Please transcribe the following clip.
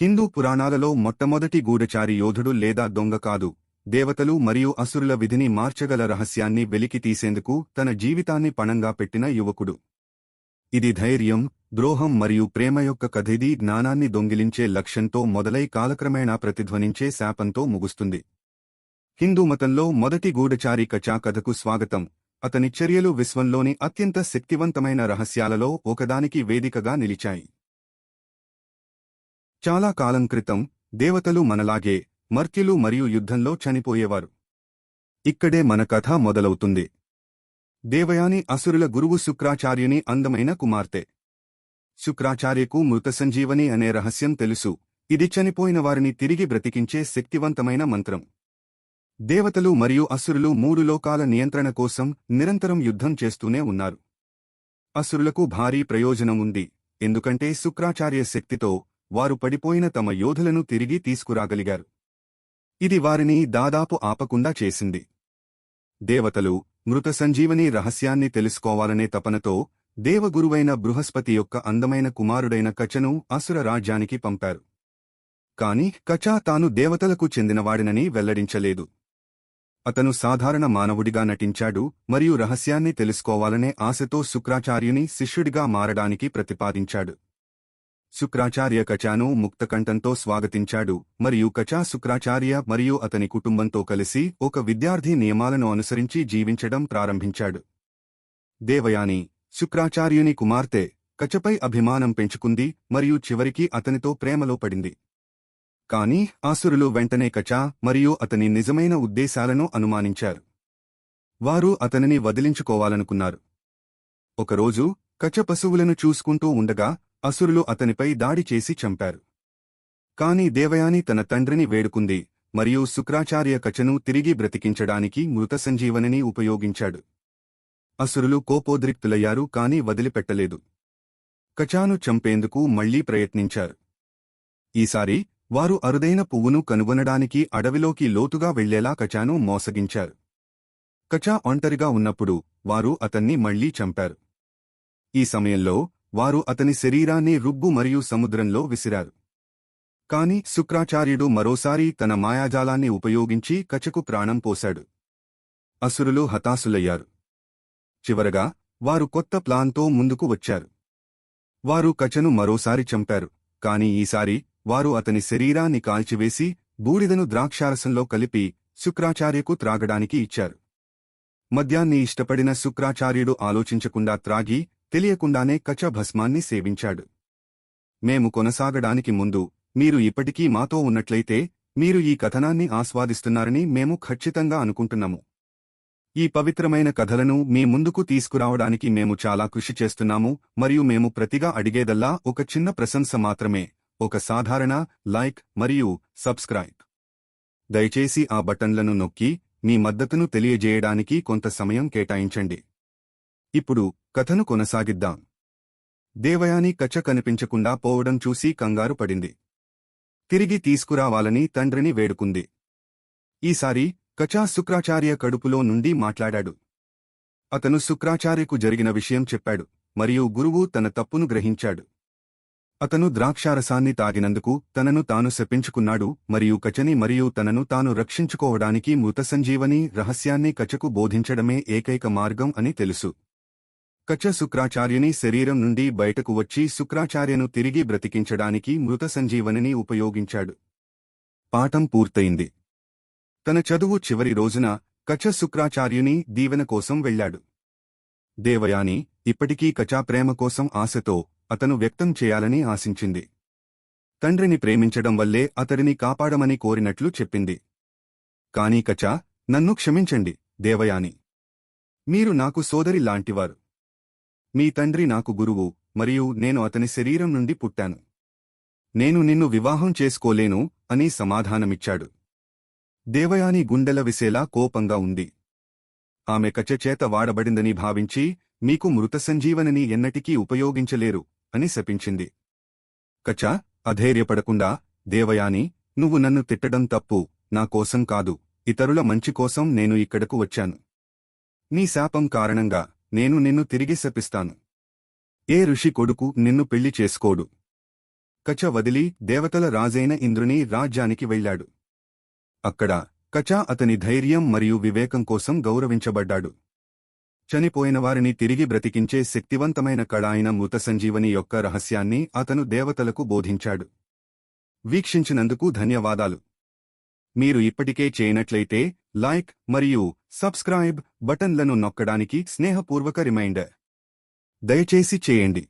హిందూ పురాణాలలో మొట్టమొదటి గూఢచారి యోధుడు లేదా దొంగ కాదు. దేవతలు మరియు అసురుల విధిని మార్చగల రహస్యాన్ని వెలికి తీసేందుకు తన జీవితాన్ని పణంగా పెట్టిన యువకుడు. ఇది ధైర్యం ద్రోహం మరియు ప్రేమ యొక్క కథిది జ్ఞానాన్ని దొంగిలించే లక్ష్యంతో మొదలై కాలక్రమేణా ప్రతిధ్వనించే శాపంతో ముగుస్తుంది. హిందూ మతంలో మొదటి గూఢచారి కచా కథకు స్వాగతం. అతని చర్యలు విశ్వంలోని అత్యంత శక్తివంతమైన రహస్యాలలో ఒకదానికి వేదికగా నిలిచాయి. చాలా కాలం క్రితం దేవతలు మనలాగే మర్త్యులు మరియు యుద్ధంలో చనిపోయేవారు. ఇక్కడే మన కథ మొదలవుతుంది. దేవయాని అసురుల గురువు శుక్రాచార్యుని అందమైన కుమార్తె. శుక్రాచార్యకు మృత సంజీవని అనే రహస్యం తెలుసు. ఇది చనిపోయిన వారిని తిరిగి బ్రతికించే శక్తివంతమైన మంత్రం. దేవతలు మరియు అసురులు మూడు లోకాల నియంత్రణ కోసం నిరంతరం యుద్ధం చేస్తూనే ఉన్నారు. అసురులకు భారీ ప్రయోజనం ఉంది. ఎందుకంటే శుక్రాచార్య శక్తితో వారు పడిపోయిన తమ యోధులను తిరిగి తీసుకురాగలిగారు. ఇది వారిని దాదాపు ఆపకుండా చేసింది. దేవతలు మృత సంజీవని రహస్యాన్ని తెలుసుకోవాలనే తపనతో దేవగురువైన బృహస్పతి యొక్క అందమైన కుమారుడైన కచను అసుర రాజ్యానికి పంపారు. కాని కచా తాను దేవతలకు చెందినవాడినని వెల్లడించలేదు. అతను సాధారణ మానవుడిగా నటించాడు మరియు రహస్యాన్ని తెలుసుకోవాలనే ఆశతో శుక్రాచార్యుని శిష్యుడిగా మారడానికి ప్రతిపాదించాడు. శుక్రాచార్య కచాను ముక్తకంఠంతో స్వాగతించాడు. మరియు కచా శుక్రాచార్య మరియు అతని కుటుంబంతో కలిసి ఒక విద్యార్థి నియమాలను అనుసరించి జీవించడం ప్రారంభించాడు. దేవయాని శుక్రాచార్యుని కుమార్తె కచపై అభిమానం పెంచుకుంది మరియు చివరికి అతనితో ప్రేమలో పడింది. కాని ఆసురులు వెంటనే కచా మరియు అతని నిజమైన ఉద్దేశాలను అనుమానించారు. వారు అతనిని వదిలించుకోవాలనుకున్నారు. ఒకరోజు కచ పశువులను చూసుకుంటూ ఉండగా అసురులు అతనిపై దాడి చేసి చంపారు. కాని దేవయాని తన తండ్రిని వేడుకుంది మరియు శుక్రాచార్య కచను తిరిగి బ్రతికించడానికి మృత సంజీవనిని ఉపయోగించాడు. అసురులు కోపోద్రిక్తులయ్యారు కాని వదిలిపెట్టలేదు. కచాను చంపేందుకు మళ్ళీ ప్రయత్నించారు. ఈసారి వారు అరుదైన పువ్వును కనుగొనడానికి అడవిలోకి లోతుగా వెళ్ళేలా కచాను మోసగించారు. కచా ఒంటరిగా ఉన్నప్పుడు వారు అతన్ని మళ్ళీ చంపారు. ఈ సమయంలో వారు అతని శరీరాన్ని రుబ్బు మరియు సముద్రంలో విసిరారు. కాని శుక్రాచార్యుడు మరోసారి తన మాయాజాలాన్ని ఉపయోగించి కచకు ప్రాణం పోశాడు. అసురులు హతాశులయ్యారు. చివరగా వారు కొత్త ప్లాన్తో ముందుకు వచ్చారు. వారు కచను మరోసారి చంపారు. కాని ఈసారి వారు అతని శరీరాన్ని కాల్చివేసి బూడిదను ద్రాక్షారసంలో కలిపి శుక్రాచార్యకు త్రాగడానికి ఇచ్చారు. మద్యాన్ని ఇష్టపడిన శుక్రాచార్యుడు ఆలోచించకుండా త్రాగి తెలియకుండానే కచ భస్మాన్ని సేవించాడు. మేము కొనసాగడానికి ముందు మీరు ఇప్పటికీ మాతో ఉన్నట్లయితే మీరు ఈ కథనాన్ని ఆస్వాదిస్తున్నారని మేము ఖచ్చితంగా అనుకుంటున్నాము. ఈ పవిత్రమైన కథలను మీ ముందుకు తీసుకురావడానికి మేము చాలా కృషి చేస్తున్నాము మరియు మేము ప్రతిగా అడిగేదల్లా ఒక చిన్న ప్రశంస మాత్రమే ఒక సాధారణ లైక్ మరియు సబ్స్క్రైబ్. దయచేసి ఆ బటన్లను నొక్కి మీ మద్దతును తెలియజేయడానికి కొంత సమయం కేటాయించండి. ఇప్పుడు కథను కొనసాగిద్దాం. దేవయాని కచ్చ కనిపించకుండా పోవడం చూసి కంగారు పడింది. తిరిగి తీసుకురావాలని తండ్రిని వేడుకుంది. ఈసారి కచా శుక్రాచార్య కడుపులో నుండి మాట్లాడాడు. అతను శుక్రాచార్యకు జరిగిన విషయం చెప్పాడు మరియు గురువు తన తప్పును గ్రహించాడు. అతను ద్రాక్షారసాన్ని తాగినందుకు తనను తాను శపించుకున్నాడు మరియు కచని మరియు తనను తాను రక్షించుకోవడానికి మృత సంజీవని రహస్యాన్ని కచకు బోధించడమే ఏకైక మార్గం అని తెలుసు. కచ శుక్రాచార్యుని శరీరం నుండి బయటకు వచ్చి శుక్రాచార్యను తిరిగి బ్రతికించడానికి మృత సంజీవనిని ఉపయోగించాడు. పాఠం పూర్తయింది. తన చదువు చివరి రోజున కచ శుక్రాచార్యుని దీవెన కోసం వెళ్ళాడు దేవయాని ఇప్పటికీ కచా ప్రేమ కోసం ఆశతో అతను వ్యక్తం చేయాలని ఆశించింది. తండ్రిని ప్రేమించడం వల్లే అతడిని కాపాడమని కోరినట్లు చెప్పింది. కాని కచా నన్ను క్షమించండి దేవయాని. మీరు నాకు సోదరి లాంటివారు. మీ తండ్రి నాకు గురువు మరియు నేను అతని శరీరం నుండి పుట్టాను. నేను నిన్ను వివాహం చేసుకోలేను అని సమాధానమిచ్చాడు. దేవయాని గుండెల విసేలా కోపంగా ఉంది. ఆమె కచచేత వాడబడిందని భావించి మీకు మృత సంజీవనిని ఎన్నటికీ ఉపయోగించలేరు అని శపించింది. కచ అధైర్యపడకుండా దేవయాని నువ్వు నన్ను తిట్టడం తప్పు నా కోసం కాదు ఇతరుల మంచి కోసం నేను ఇక్కడకు వచ్చాను. నీ శాపం కారణంగా నేను నిన్ను తిరిగి శపిస్తాను. ఏ ఋషి కొడుకు నిన్ను పెళ్ళి చేసుకోడు? కచ వదిలి దేవతల రాజైన ఇంద్రుని రాజ్యానికి వెళ్ళాడు. అక్కడ కచ అతని ధైర్యం మరియు వివేకం కోసం గౌరవించబడ్డాడు. చనిపోయిన వారిని తిరిగి బ్రతికించే శక్తివంతమైన కళ అయిన మృత సంజీవని యొక్క రహస్యాన్ని అతను దేవతలకు బోధించాడు. వీక్షించినందుకు ధన్యవాదాలు. మీరు ఇప్పటికే చేయనట్లయితే లైక్ మరియు సబ్స్క్రైబ్ బటన్లను నొక్కడానికి స్నేహపూర్వక రిమైండర్. దయచేసి చేయండి.